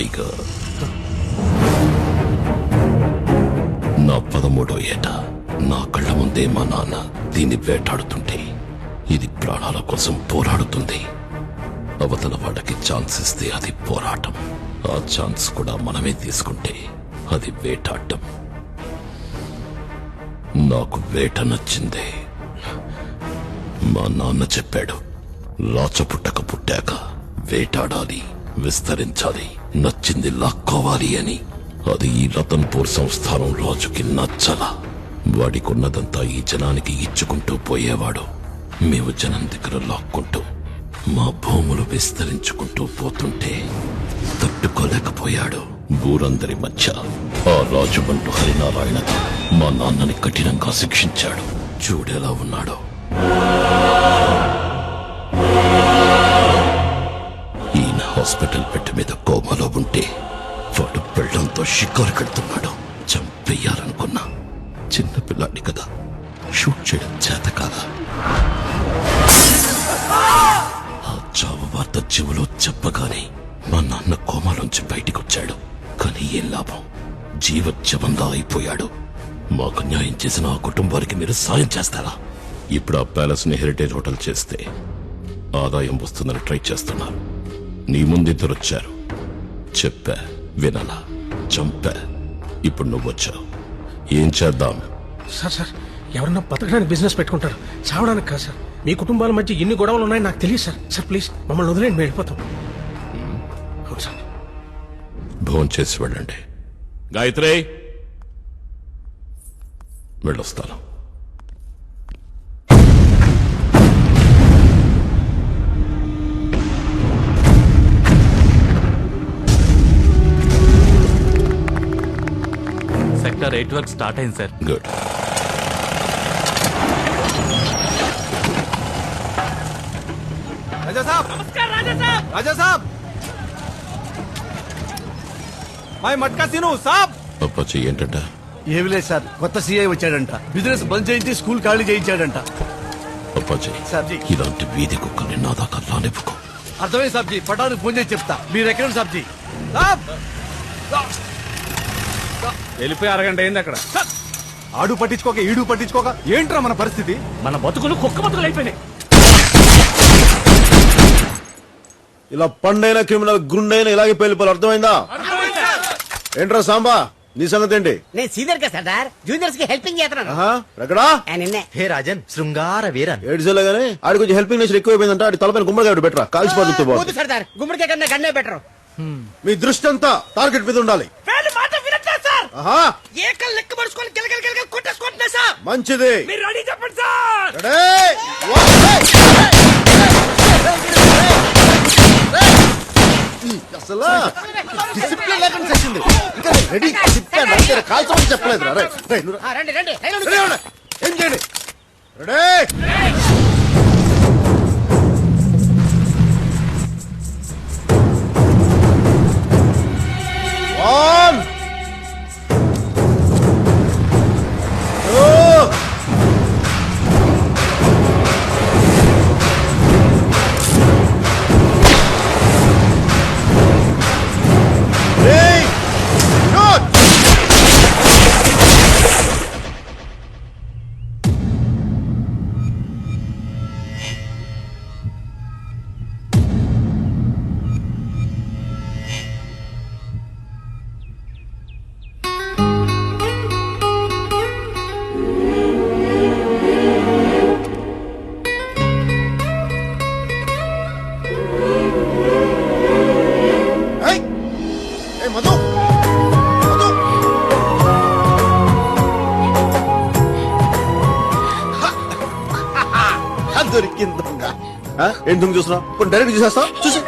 Tiger నా పదమూడో ఏట నా కళ్ళ ముందే మా నాన్న దీన్ని వేటాడుతుంటే ఇది ప్రాణాల కోసం పోరాడుతుంది. అవతల వాడికి ఛాన్స్ ఇస్తే అది పోరాటం. ఆ ఛాన్స్ కూడా మనమే తీసుకుంటే అది వేటాడటం. నాకు వేట నచ్చిందే. మా నాన్న చెప్పాడు రాచపుట్టక పుట్టాక వేటాడాలి విస్తరించాలి. నచ్చింది లాక్కోవాలి అని. అది ఈ రతన్పూర్ సంస్థానం రాజుకి నచ్చల. వాడికున్నదంతా ఈ జనానికి ఇచ్చుకుంటూ పోయేవాడు. మేము జనం దగ్గర లాక్కుంటూ మా భూములు విస్తరించుకుంటూ పోతుంటే తట్టుకోలేకపోయాడు ఊరందరి మధ్య. ఆ రాజు బంటు హరినారాయణ మా నాన్నని కఠినంగా శిక్షించాడు. చూడేలా ఉన్నాడో. హాస్పిటల్ బెడ్ మీద కోమలో ఉంటే వాడు పెళ్ళంతో షికారు కడుతున్నాడు. చంపేయాలనుకున్నా. చిన్న పిల్లాడి కదా. షూట్ చేయడం చేత కాదా? ఆ చావు వార్త చెవులో చెప్పగానే మా నాన్న కోమాలోంచి బయటికొచ్చాడు. కానీ ఏం లాభం? జీవజ్జవంగా అయిపోయాడు. మాకు న్యాయం చేసిన ఆ కుటుంబానికి మీరు సాయం చేస్తారా? ఇప్పుడు ఆ ప్యాలెస్ని హెరిటేజ్ హోటల్ చేస్తే ఆదాయం వస్తుందని ట్రై చేస్తున్నారు. నీ ముందిద్దరు వచ్చారు చెప్పా వినలా చంపా. ఇప్పుడు నువ్వు వచ్చావు ఏం చేద్దాం? సార్ సార్ ఎవరన్నా బతకడానికి బిజినెస్ పెట్టుకుంటారు. చావడానికి కాదు సార్. మీ కుటుంబాల మధ్య ఎన్ని గొడవలు ఉన్నాయని నాకు తెలియదు సార్. సార్ ప్లీజ్ మమ్మల్ని వదిలేండి మేము వెళ్ళిపోతాం. అవును సార్. చేసి వెళ్ళండి. గాయత్రి! వెళ్ళొస్తాను. సెక్టార్ ఎయిట్ వరకు స్టార్ట్ అయింది సార్. గుడ్ రాజా సాబ్! మై మట్కా తిను సాబ్! అప్పచ్చి ఏంటంట? ఏమి లేదు సార్ కొత్త సీఐ వచ్చాడంట. బిజినెస్ బంద్ చేయించి స్కూల్ ఖాళీ చేయించాడంట. అప్పచ్చి సాబ్జీ ఇలాంటి వీధి కుక్కని నా దాకా రానివ్వకు అర్థమైంది సాబ్జీ పటానికి ఫోన్ చేసి చెప్తా. మీరు ఎక్కడ సాబ్జీ సాబ్! వెళ్ళిపోయి అరగంట అయింది అక్కడ. ఆడు పట్టించుకోక ఈడు పట్టించుకోక ఏంట్రా మన పరిస్థితి? మన బతుకులు కుక్క బతుకులు అయిపోయినాయి. ఇలా పండైన క్రిమినల్ గుండైన ఇలాగే పేలిపోవాలి. అర్థమైందా? ఏంట్రా సాంబా నీ సంగతి ఏంటి? నేను సీనియర్గా సర్దార్ జూనియర్స్కి హెల్పింగ్ చేస్తున్నాను. ఆహా, ఎక్కడా? ఆ, నిన్నే. హే రాజన్ శృంగార వీరన్. ఏడ్చేలే గానీ ఆడి కొంచెం హెల్పింగ్ నేచర్ ఎక్కువైపోయిందంట ఆడి తలపైన గుమ్మడిగా బెటరా కాల్చిపోతుంది వద్దు సర్దార్. గుమ్మడికాయ కన్నా గన్నే బెటర్. మీ దృష్టి అంతా టార్గెట్ మీద ఉండాలి. ఆహా! ఏకలు లెక్క పడుచుకొని గిలగల గిలగల కొట్టేసుకుంటున్నా సార్? మంచిది. మీరు రెడీ చెప్పండి సార్. రెడీ? వన్, ఈ అసలు డిసిప్లిన్ లేకుండా చేసింది. ఇంకా రెడీ చెప్పాను అంతే కాల్చమని చెప్పలేదు రా. రే, రే, నువ్వు రా. ఆ, రండి రండి. ఉండు. ఏం చేయండి? రెడీ. దొరికింది దొంగ ఆ? ఏం దొంగ చూస్తున్నావు? ఇప్పుడు డైరెక్ట్ చూసేస్తా చూసి.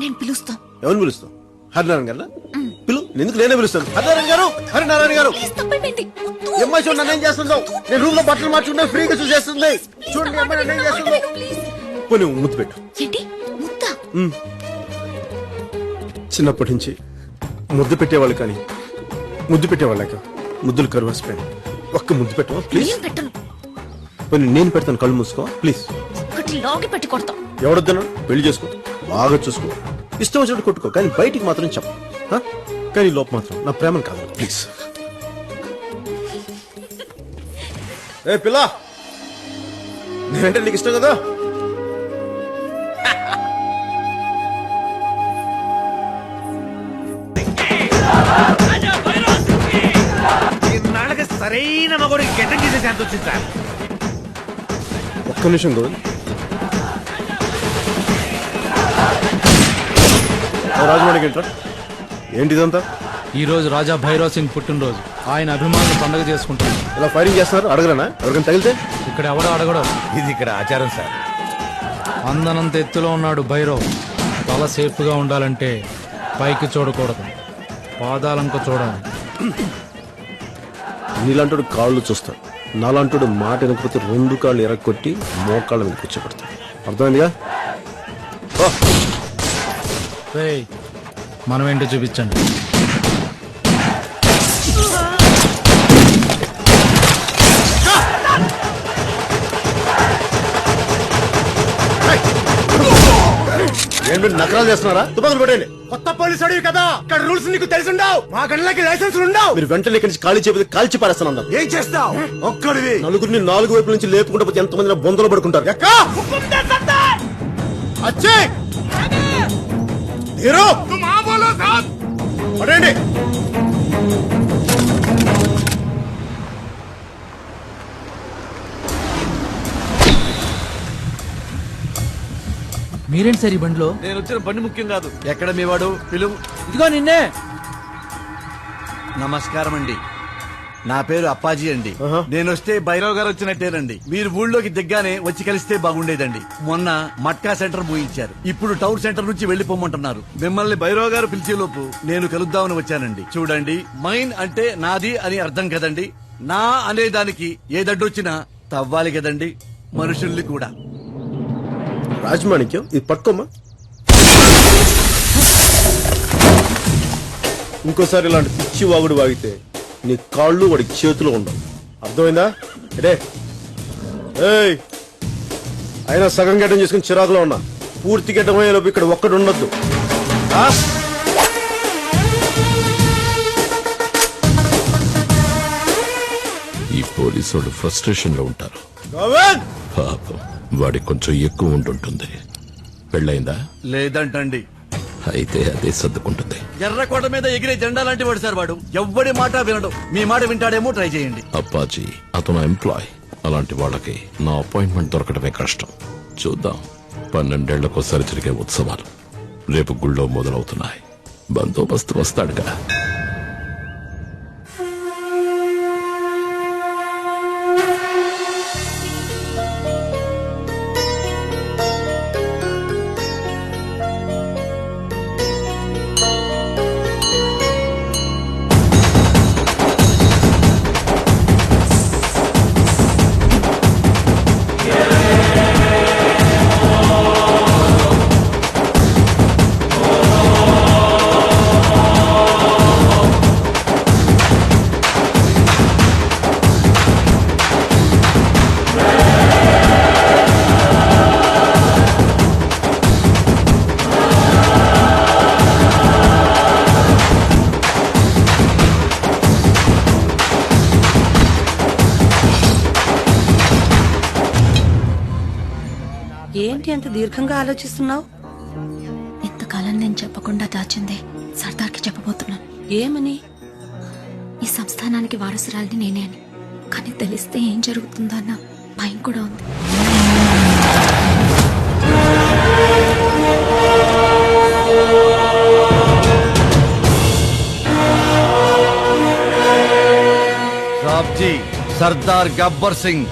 నేను పిలుస్తా. పిలుస్తావు? హరినారాయణ గారు పిలు. నేను ఎందుకు నేనే పిలుస్తాను? హరినారాయణ గారు? హరినారాయణ గారు? అమ్మాయి చూడండి నన్ను ఏం చేస్తుందో? నేను రూమ్లో బట్టలు మార్చుకుంటే ఫ్రీగా చూసేస్తుంది. చూడండి అమ్మాయి నన్ను ఏం చేస్తుందో. పోనీ ముద్దు పెట్టు. ఏంటి? ముద్ద? చిన్నప్పటి నుంచి ముద్దు పెట్టేవాళ్ళు కానీ ముద్దు పెట్టేవాళ్ళక ముద్దులు కరువసిపోయాయి ఒక్క ముద్దు పెట్టవా? ప్లీజ్ పోనీ నేను పెడతాను కళ్ళు మూసుకో ప్లీజ్ ఒకటి లాగి పెట్టి కొడతాం. ఎవడొద్దన్నా పెళ్ళి చేసుకో. బాగా చూసుకో. ఇష్టం వచ్చినట్టు కొట్టుకో కానీ బయటికి మాత్రం చెప్ప? కానీ లోపు మాత్రం నా ప్రేమను కాదు ప్లీజ్ ఏ పిల్ల! నేనంటే నీకు ఇష్టం కదా? సరైన మగోడికి గెట్టం చేసేసి అంత వచ్చింది సార్? నిమిషం గోవింద్ రాజవాడికి ఏంట్రా ఏంటిదంతా ఈ రోజు రాజా భైరవ్ సింగ్ పుట్టినరోజు. ఆయన అభిమానులు పండుగ చేసుకుంటారు ఇలా ఫైరింగ్ చేస్తున్నారు? అడగరనా ఎవరికైనా తగిలితే? ఇక్కడ ఎవడో అడగడం. ఇది ఇక్కడ ఆచారం సార్. అందనంత ఎత్తులో ఉన్నాడు భైరవ్. తల సేఫ్గా ఉండాలంటే పైకి చూడకూడదు. పాదాలంక చూడాలి. నీలాంటి కాళ్ళు చూస్తాడు. నాలాంటి మాట వినకపోతే రెండు కాళ్ళు ఎరగొట్టి మోకాళ్ళ మీద కూర్చోబెడతాడు. అర్థమైందిగా? ఓ, మనం ఏంటో చూపించండి. ఏం మీరు నకరాలు చేస్తున్నారా? తుపాకులు పెట్టండి కొత్త పోలీసు అడివి కదా ఇక్కడ రూల్స్ నీకు తెలిసి ఉండవు మా గళ్ళకి లైసెన్స్ ఉండవు. మీరు వెంటనే ఇక్కడి నుంచి ఖాళీ చేయకపోతే కాల్చి పారేస్తాను ఏం చేస్తావు? ఒక్కడివి. నలుగురిని నాలుగు వైపుల నుంచి లేపుకుంటూ పోతే ఎంతమంది బొందలు పడుకుంటారు? ఎక్క! అచ్చే! హీరో పడండి మీరేంటి సార్ ఈ బండిలో? నేను వచ్చిన బండి ముఖ్యం కాదు. ఎక్కడ మీ వాడు పిలువు. ఇదిగో నిన్నే. నమస్కారం అండి. నా పేరు అప్పాజీ అండి. నేను వస్తే భైరవ్ గారు వచ్చినట్టేనండి. మీరు ఊళ్ళోకి దిగ్గానే వచ్చి కలిస్తే బాగుండేదండి. మొన్న మట్కా సెంటర్ మూయించారు. ఇప్పుడు టౌన్ సెంటర్ నుంచి వెళ్ళిపోమంటున్నారు మిమ్మల్ని భైరవ్ గారు పిలిచేలోపు నేను కలుద్దామని వచ్చానండి. చూడండి మైన్ అంటే నాది అని అర్థం కదండి. నా అనే దానికి ఏదడ్డొచ్చినా తవ్వాలి కదండి. మనుషుల్ని కూడా. రాజమాణిక్యం? ఇది పట్టుకోమ్మా ఇంకోసారి ఇలాంటి పిచ్చి వాగుడు వాగితే నీ కాళ్ళు వాడికి చేతిలో ఉండవు. అర్థమైందా? ఎడే ఏయ్. అయినా సగం గడ్డం చేసుకుని చిరాకులో ఉన్నా. పూర్తి గడ్డం అయ్యేలోపు ఇక్కడ ఒక్కడు ఉండొద్దు. ఆ? ఈ పోలీసు వాళ్ళు ఫ్రస్ట్రేషన్లో ఉంటారు. గోవింద్! పాపం. వాడికి కొంచెం ఎక్కువ ఉంటుంటుంది పెళ్ళైందా లేదంటండి. అయితే అదే సర్దుకుంటుంది. ఎర్రకోట మీద ఎగిరే జెండా లాంటి వాడు సార్ వాడు. ఎవ్వడి మాట వినడు. మీ మాట వింటాడేమో ట్రై చేయండి. అప్పాజీ అతను ఎంప్లాయ్. అలాంటి వాళ్ళకి నా అపాయింట్మెంట్ దొరకడమే కష్టం. చూద్దాం. పన్నెండేళ్ళకోసారి జరిగే ఉత్సవాలు రేపు గుళ్ళో మొదలవుతున్నాయి. బందోబస్తు వస్తాడుగా. ఏంటి అంత దీర్ఘంగా ఆలోచిస్తున్నావు? ఇంతకాలం నేను చెప్పకుండా దాచిందే సర్దార్కి చెప్పబోతున్నాను. ఏమని? ఈ సంస్థానానికి వారసురాలిని నేనే అని. కానీ తెలిస్తే ఏం జరుగుతుందో అన్న భయం కూడా ఉంది. సాబ్జీ సర్దార్ గబ్బర్ సింగ్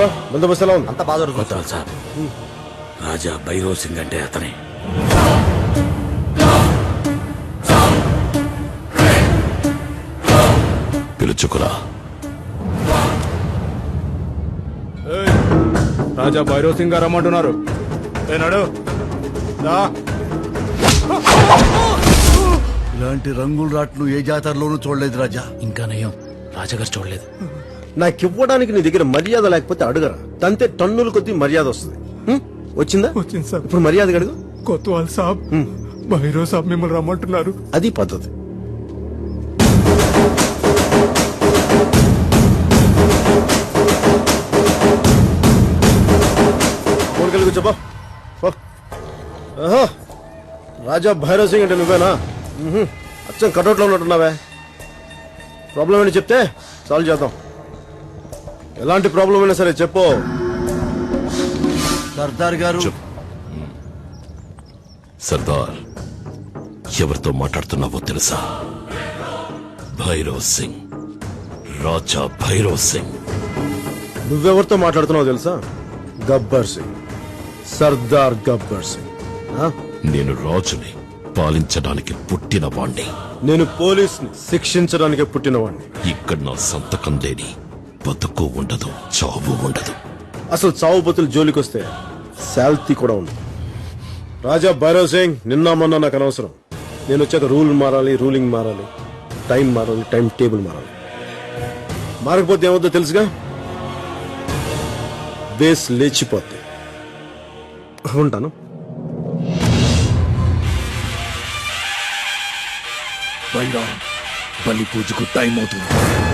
ఏంట్రా బందోబస్తు ఎలా ఉంది? అంత దొరుకుతుంది. సార్. రాజా భైరవ్ సింగ్ అంటే అతనే. పిలుచుకురా. రాజా భైరవ్ సింగ్ గారు రమ్మంటున్నారు. ఏనాడు ఇలాంటి రంగుల రాట్లు ఏ జాతరలోనూ చూడలేదు రాజా. ఇంకా నయం. రాజాగారు చూడలేదు. నాకు ఇవ్వడానికి నీ దగ్గర మర్యాద లేకపోతే అడగరా. తంతే టన్నుల కొద్దీ మర్యాద వస్తుంది. హ్మ్? వచ్చిందా? వచ్చింది సార్. ఇప్పుడు మర్యాద అడుగు కొత్వాల్ సాబ్. బహిరో సాబ్ మిమ్మల్ని రమ్మంటున్నారు. అది పద్ధతి. కోరికలు కూర్చోపా పో. ఆహా. రాజా భైరవ్ సింగ్ అంటే నువ్వేనా. అచ్చం కటౌట్లో ఉన్నట్టున్నావే. ప్రాబ్లం ఏంటి చెప్తే సాల్వ్ చేద్దాం. ఎలాంటి ప్రాబ్లం అయినా సరే చెప్పు. సర్దార్ గారు. సర్దార్ ఎవరితో మాట్లాడుతున్నావో తెలుసా? భైరవ్ సింగ్. రాజా భైరవ్ సింగ్. నువ్వెవరితో మాట్లాడుతున్నావు తెలుసా? గబ్బర్ సింగ్. సర్దార్ గబ్బర్ సింగ్. ఆ? నేను రాజుని పాలించడానికి పుట్టిన వాణ్ణి. నేను పోలీస్ని శిక్షించడానికి పుట్టినవాడిని ఇక్కడ నా సంతకం లేని బతుకు ఉండదు చావు ఉండదు. అసలు చావు బతులు జోలికొస్తే శాల్తీ కూడా ఉంది. రాజా భైరవ్ సింగ్ నిన్న మొన్న నాకు అనవసరం. నేను వచ్చాక రూల్ మారాలి రూలింగ్ మారాలి టైం మారాలి టైం టేబుల్ మారాలి. మారకపోతే ఏమవుతుందో తెలుసుగా? బేస్ లేచిపోతే. ఉంటాను. బలి పూజకు టైం అవుతుంది.